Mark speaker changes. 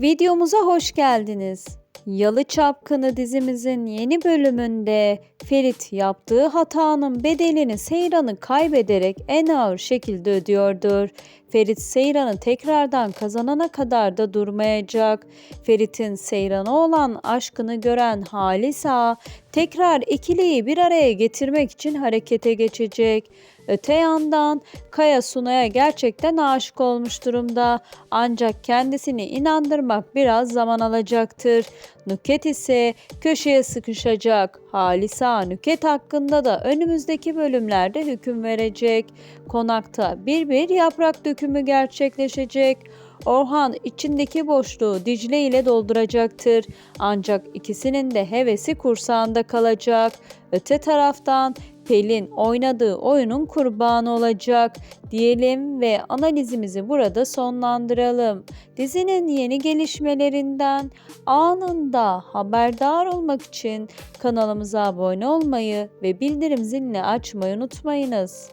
Speaker 1: Videomuza hoş geldiniz. Yalı Çapkını dizimizin yeni bölümünde Ferit yaptığı hatanın bedelini Seyran'ı kaybederek en ağır şekilde ödüyordur. Ferit Seyran'ı tekrardan kazanana kadar da durmayacak. Ferit'in Seyran'a olan aşkını gören Halisa tekrar ikiliyi bir araya getirmek için harekete geçecek. Öte yandan Kaya Sunay'a gerçekten aşık olmuş durumda. Ancak kendisini inandırmak biraz zaman alacaktır. Nüket ise köşeye sıkışacak. Halisa Nüket hakkında da önümüzdeki bölümlerde hüküm verecek. Konakta bir bir yaprak dökümü gerçekleşecek. Orhan içindeki boşluğu Dicle ile dolduracaktır. Ancak ikisinin de hevesi kursağında kalacak. Öte taraftan Pelin oynadığı oyunun kurbanı olacak diyelim ve analizimizi burada sonlandıralım. Dizinin yeni gelişmelerinden anında haberdar olmak için kanalımıza abone olmayı ve bildirim zilini açmayı unutmayınız.